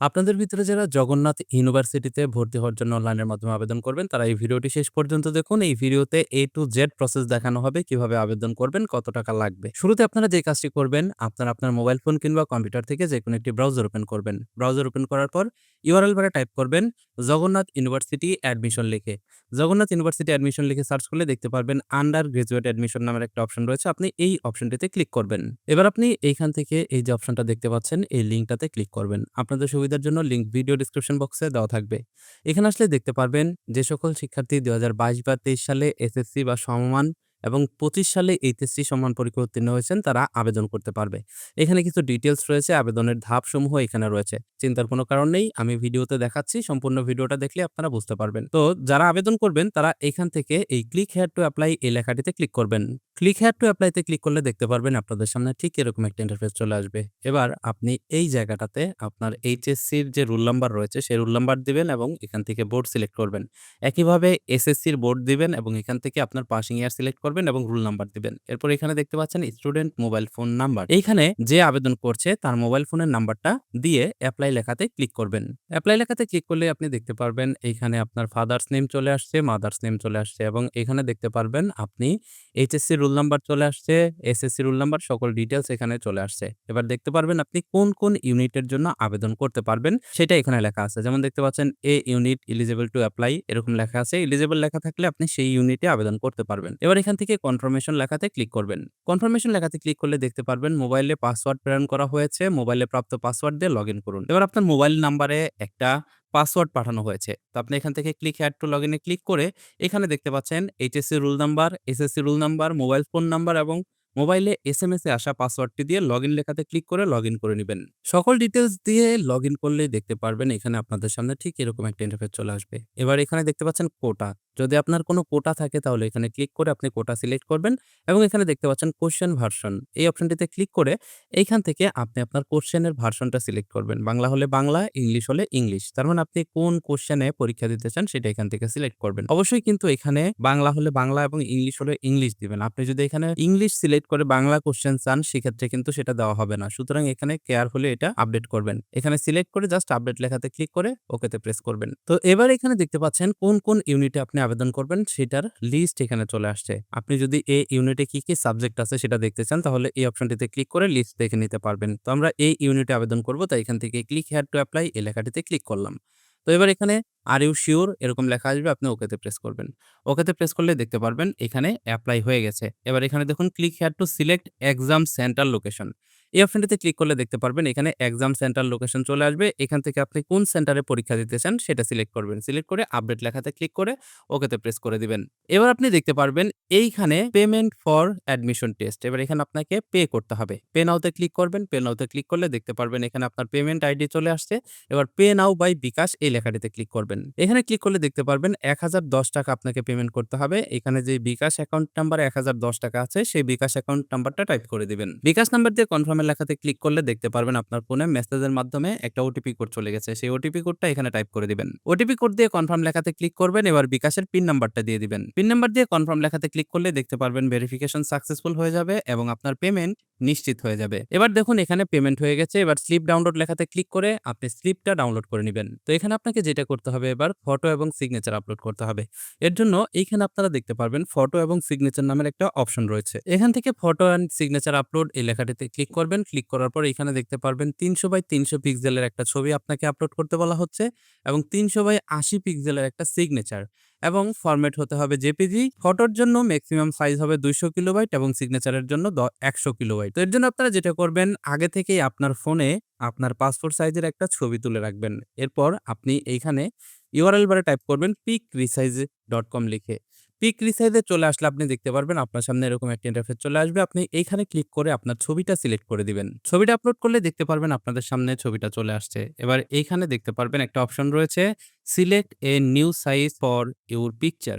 আপনাদের ভিতরে যারা জগন্নাথ ইউনিভার্সিটিতে ভর্তি হওয়ার জন্য অনলাইনের মাধ্যমে আবেদন করবেন, তারা এই ভিডিওটি শেষ পর্যন্ত দেখুন। এই ভিডিওতে এ টু জেড প্রসেস দেখানো হবে, কীভাবে আবেদন করবেন, কত টাকা লাগবে। শুরুতে আপনারা যে কাজটি করবেন, আপনারা আপনার মোবাইল ফোন কিংবা কম্পিউটার থেকে যে কোনো একটি ব্রাউজার ওপেন করবেন। ব্রাউজার ওপেন করার পর ইউআরএল বারে টাইপ করবেন জগন্নাথ ইউনিভার্সিটি অ্যাডমিশন লিখে। জগন্নাথ ইউনিভার্সিটি অ্যাডমিশন লিখে সার্চ করলে দেখতে পারবেন আন্ডার গ্র্যাজুয়েট অ্যাডমিশন নামের একটা অপশন রয়েছে। আপনি এই অপশনটিতে ক্লিক করবেন। এবার আপনি এইখান থেকে এই যে অপশনটা দেখতে পাচ্ছেন, এই লিঙ্কটাতে ক্লিক করবেন। আপনাদের সুবিধার জন্য লিঙ্ক ভিডিও ডেসক্রিপশন বক্সে দেওয়া থাকবে। এখানে আসলে দেখতে পারবেন যে সকল শিক্ষার্থী ২০২২ বা ২৩ সালে এসএসসি বা সমমান এবং ২৫ সালে এইচএসসি সম্মান পরীক্ষা উত্তীর্ণ হয়েছেন তারা আবেদন করতে পারবে। এখানে কিছু ডিটেলস রয়েছে, আবেদনের ধাপসমূহ এখানে রয়েছে। চিন্তার কোনো কারণ নেই। আমি ভিডিওতে দেখাচ্ছি। সম্পূর্ণ ভিডিওটা দেখলে আপনারা বুঝতে পারবেন। তো যারা আবেদন করবেন তারা এখান থেকে এই ক্লিক হেয়ার টু অ্যাপ্লাই এই লেখাটিতে ক্লিক করবেন। ক্লিক হেয়ার টু অ্যাপ্লাইতে ক্লিক করলে দেখতে পারবেন আপনাদের সামনে ঠিক এরকম একটা ইন্টারফেস চলে আসবে। এবার আপনি এই জায়গাটাতে আপনার এইচএসসির যে রোল নাম্বার রয়েছে সেই রোল নাম্বার দিবেন এবং এখান থেকে বোর্ড সিলেক্ট করবেন। একইভাবে এসএসসির বোর্ড দিবেন এবং এখান থেকে আপনার পাসিং ইয়ার সিলেক্ট করবেন এবং রোল নাম্বার দিবেন। এরপর এখানে দেখতে পাচ্ছেন স্টুডেন্ট মোবাইল ফোন নাম্বার। এইখানে যে আবেদন করছে তার মোবাইল ফোনের নাম্বারটা দিয়ে অ্যাপ্লাই লেখাতে ক্লিক করবেন। অ্যাপ্লাই লেখাতে ক্লিক করলে আপনি দেখতে পারবেন এইখানে আপনার ফাদার্স নেম চলে আসছে, মাদার্স নেম চলে আসছে এবং এখানে দেখতে পারবেন আপনি এইচএসসি রোল নাম্বার চলে আসছে, এসএসসি রোল নাম্বার সকল ডিটেলস এখানে চলে আসছে। এবার দেখতে পারবেন আপনি কোন, কোন ইউনিটের জন্য আবেদন করতে পারবেন সেটা এখানে লেখা আছে। যেমন দেখতে পাচ্ছেন A unit eligible to apply এরকম লেখা আছে। এলিজিবল লেখা থাকলে আপনি সেই ইউনিটে আবেদন করতে পারবেন। এবার এখান থেকে কনফার্মেশন লেখাতে ক্লিক করবেন। কনফার্মেশন লেখাতে ক্লিক করলে দেখতে পারবেন মোবাইলে পাসওয়ার্ড প্রেরণ করা হয়েছে। মোবাইলে প্রাপ্ত পাসওয়ার্ড দিয়ে লগইন করুন। এবার আপনার মোবাইল নাম্বারে একটা পাসওয়ার্ড পাঠানো হয়েছে। তো আপনি এখান থেকে ক্লিক হ্যাড টু লগ ইনে ক্লিক করে এখানে দেখতে পাচ্ছেন HSC roll number, SSC roll number, mobile phone number এবং মোবাইলে এস এম এস এ আসা পাসওয়ার্ডটি দিয়ে লগ ইন লেখাতে ক্লিক করে লগ ইন করে নেবেন সকল ডিটেলস দিয়ে লগ ইন করলেই দেখতে পারবেন এখানে আপনাদের সামনে ঠিক এরকম একটা ইন্টারফেস চলে আসবে। এবার এখানে দেখতে পাচ্ছেন কোটা। যদি আপনার কোনো কোটা থাকে তাহলে এখানে ক্লিক করে আপনি কোটা সিলেক্ট করবেন এবং এখানে দেখতে পাচ্ছেন কোয়েশ্চেন ভার্সন। এই অপশনটিতে ক্লিক করে এইখান থেকে আপনি আপনার কোয়েশ্চেনের ভার্সনটা সিলেক্ট করবেন। বাংলা হলে বাংলা, ইংলিশ হলে ইংলিশ। তার মানে আপনি কোন কোয়েশ্চেনে পরীক্ষা দিতে চান সেটা এখান থেকে সিলেক্ট করবেন। অবশ্যই কিন্তু এখানে বাংলা হলে বাংলা এবং ইংলিশ হলে ইংলিশ দিবেন। আপনি যদি এখানে ইংলিশ সিলেক্ট করে বাংলা কোয়েশ্চেন চান সেক্ষেত্রে কিন্তু সেটা দেওয়া হবে না। সুতরাং এখানে কেয়ারফুলি এটা আপডেট করবেন। এখানে সিলেক্ট করে জাস্ট আপডেট লেখাতে ক্লিক করে ওকেতে প্রেস করবেন। তো এবার এখানে দেখতে পাচ্ছেন কোন, কোন ইউনিটে আপনি আবেদন করবেন সেটার লিস্ট এখানে চলে আসছে। আপনি যদি এই ইউনিটে কি, কি সাবজেক্ট আছে সেটা দেখতে চান তাহলে এই অপশনটিতে ক্লিক করে লিস্ট দেখে নিতে পারবেন। তো আমরা এই ইউনিটে আবেদন করব তাই এখান থেকে ক্লিক হেয়ার টু অ্যাপ্লাই এই লেখাটিতে ক্লিক করলাম। তো এবার এখানে আর ইউ শিওর এরকম লেখা আসবে আপনি ওকেতে প্রেস করবেন। ওকেতে প্রেস করলে দেখতে পারবেন এখানে অ্যাপ্লাই হয়ে গেছে। এবার এখানে দেখুন click here to select exam centre location. এই অপশনটিতে ক্লিক করলে দেখতে পারবেন এখানে এক্সাম সেন্টার লোকেশন চলে আসবে। এখান থেকে আপনি কোন সেন্টারে পরীক্ষা দিতে চান সেটা সিলেক্ট করবেন। সিলেক্ট করে আপডেট লেখাতে ক্লিক করে ওকেতে প্রেস করে দিবেন। এবার আপনি দেখতে পারবেন এইখানে পেমেন্ট ফর অ্যাডমিশন টেস্ট। এবার এখানে আপনাকে পে করতে হবে। পে নাও তে ক্লিক করবেন। পে নাও তে ক্লিক করলে দেখতে পারবেন এখানে আপনার পেমেন্ট আইডি চলে আসছে। এবার পে নাও বাই বিকাশ এই লেখাটিতে ক্লিক করবেন। এখানে ক্লিক করলে দেখতে পারবেন ৳১০১০ আপনাকে পেমেন্ট করতে হবে। এখানে যে বিকাশ অ্যাকাউন্ট নাম্বার ৳১০১০ আছে সেই বিকাশ অ্যাকাউন্ট নাম্বারটা টাইপ করে দিবেন। বিকাশ নাম্বার দিয়ে কনফার্ম এর লেখাতে ক্লিক করলে দেখতে পারবেন আপনার ফোনে মেসেজের মাধ্যমে একটা ওটিপি কোড চলে গেছে। সেই ওটিপি কোডটা এখানে টাইপ করে দিবেন। ওটিপি কোড দিয়ে কনফার্ম লেখাতে ক্লিক করবেন। এবার বিকাশের পিন নাম্বারটা দিয়ে দিবেন। পিন নাম্বার দিয়ে কনফার্ম লেখাতে ক্লিক করলে দেখতে পারবেন ভেরিফিকেশন সাকসেসফুল হয়ে যাবে এবং আপনার পেমেন্ট নিশ্চিত হয়ে যাবে। এবার দেখুন এখানে পেমেন্ট হয়ে গেছে। এবার স্লিপ ডাউনলোড লেখাতে ক্লিক করে আপনি স্লিপটা ডাউনলোড করে নিবেন। তো এখানে আপনাকে যেটা করতে হবে এবার ফটো এবং সিগনেচার আপলোড করতে হবে। এর জন্য এইখানে আপনারা দেখতে পারবেন ফটো এবং সিগনেচার নামের একটা অপশন রয়েছে। এখান থেকে ফটো অ্যান্ড সিগনেচার আপলোড এই লেখাটিতে ক্লিক করবেন। ক্লিক করার পর এখানে দেখতে পারবেন ৩০০ বাই ৩০০ পিক্সেলের একটা ছবি আপনাকে আপলোড করতে বলা হচ্ছে এবং ৩০০ বাই ৮০ পিক্সেলের একটা সিগনেচার এবং ফরম্যাট হতে হবে জেপিজি। ফটোর জন্য ম্যাক্সিমাম সাইজ হবে ২০০ কিলোবাইট এবং সিগনেচারের জন্য ১০০ কিলোবাইট। তো এর জন্য আপনারা যেটা করবেন, আগে থেকেই আপনার ফোনে আপনার পাসপোর্ট সাইজের একটা ছবি তুলে রাখবেন। এরপর আপনি এইখানে ইউআরএল বারে টাইপ করবেন পিক রিসাইজ ডট কম লিখে। পিক রিসাইজে চলে আসলে আপনি দেখতে পারবেন আপনার সামনে এরকম একটা ইন্টারফেস চলে আসবে। আপনি এইখানে ক্লিক করে আপনার ছবিটা সিলেক্ট করে দিবেন। ছবিটা আপলোড করলে দেখতে পারবেন আপনাদের সামনে ছবিটা চলে আসছে। এবার এইখানে দেখতে পারবেন একটা অপশন রয়েছে select a new size for your picture.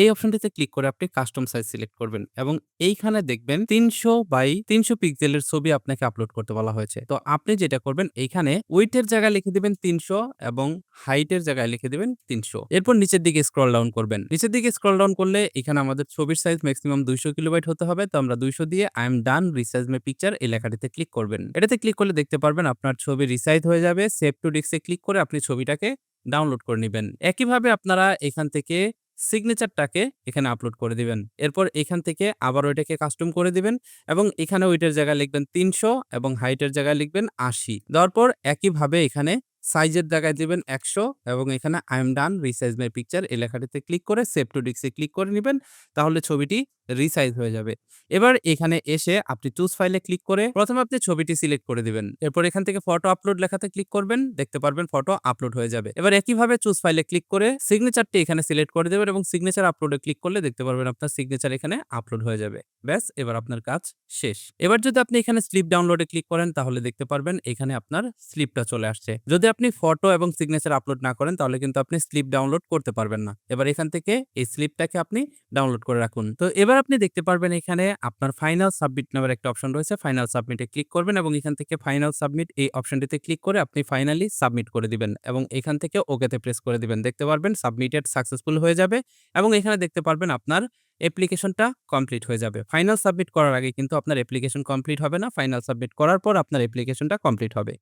এই অপশনটিতে ক্লিক করে আপনি কাস্টম সাইজ সিলেক্ট করবেন এবং এইখানে দেখবেন তিনশো বাই তিনশো পিক্সেলের ছবি আপনাকে আপলোড করতে বলা হয়েছে। তো আপনি যেটা করবেন, এইখানে উইথের জায়গায় লিখে দিবেন তিনশো এবং হাইটের জায়গায় লিখে দিবেন তিনশো। এরপর নিচের দিকে স্ক্রল ডাউন করবেন। নিচের দিকে স্ক্রল ডাউন করলে এখানে আমাদের ছবির সাইজ ম্যাক্সিমাম দুইশো কিলোবাইট হতে হবে। তো আমরা দুইশো দিয়ে I'm done resize me picture এই লেখাটিতে ক্লিক করবেন। এটাতে ক্লিক করলে দেখতে পারবেন আপনার ছবি রিসাইজ হয়ে যাবে। সেভ টু ডিস্কে ক্লিক করে আপনি ছবিটাকে ডাউনলোড করে নেবেন। একইভাবে আপনারা এখান থেকে সিগনেচারটাকে এখানে আপলোড করে দিবেন। এরপর এখান থেকে আবার ওইটাকে কাস্টম করে দিবেন এবং এখানে ওইটার জায়গায় লিখবেন তিনশো এবং হাইটের জায়গায় লিখবেন আশি। দেওয়ার পর একইভাবে এখানে সাইজের জায়গায় দিবেন একশো এবং এখানে I'm done resize my picture এই লেখাটিতে ক্লিক করে সেভ টু ডিক্সে ক্লিক করে নেবেন। তাহলে ছবিটি রিসাইজ হয়ে যাবে। এবার এখানে এসে আপনি চুজ ফাইলে ক্লিক করে প্রথমে আপনি ছবিটি সিলেক্ট করে দিবেন। এরপর এখান থেকে ফটো আপলোড লেখাতে ক্লিক করবেন। দেখতে পারবেন ফটো আপলোড হয়ে যাবে। এবার একইভাবে চুজ ফাইলে ক্লিক করে সিগনেচারটি এখানে সিলেক্ট করে দেবেন এবং সিগনেচার আপলোডে ক্লিক করলে দেখতে পারবেন আপনার সিগনেচার এখানে আপলোড হয়ে যাবে। ব্যাস, এবার আপনার কাজ শেষ। এবার যদি আপনি এখানে স্লিপ ডাউনলোডে ক্লিক করেন, তাহলে দেখতে পারবেন এখানে আপনার স্লিপটা চলে আসছে। যদি আপনি ফটো এবং সিগনেচার আপলোড না করেন, তাহলে কিন্তু আপনি স্লিপ ডাউনলোড করতে পারবেন না। এবার এখান থেকে এই স্লিপটাকে আপনি ডাউনলোড করে রাখুন। তো এবার আপনি দেখতে পারবেন এখানে আপনার ফাইনাল সাবমিট নামের একটা অপশন রয়েছে। ফাইনাল সাবমিটে ক্লিক করবেন এবং এখান থেকে ফাইনাল সাবমিট এই অপশনটিতে ক্লিক করে আপনি ফাইনালি সাবমিট করে দিবেন এবং এখান থেকে ওকেতে প্রেস করে দিবেন। দেখতে পারবেন সাবমিটেড সাকসেসফুল হয়ে যাবে এবং এখানে দেখতে পারবেন আপনার অ্যাপ্লিকেশনটা কমপ্লিট হয়ে যাবে। ফাইনাল সাবমিট করার আগে কিন্তু আপনার অ্যাপ্লিকেশন কমপ্লিট হবে না। ফাইনাল সাবমিট করার পর আপনার অ্যাপ্লিকেশনটা কমপ্লিট হবে।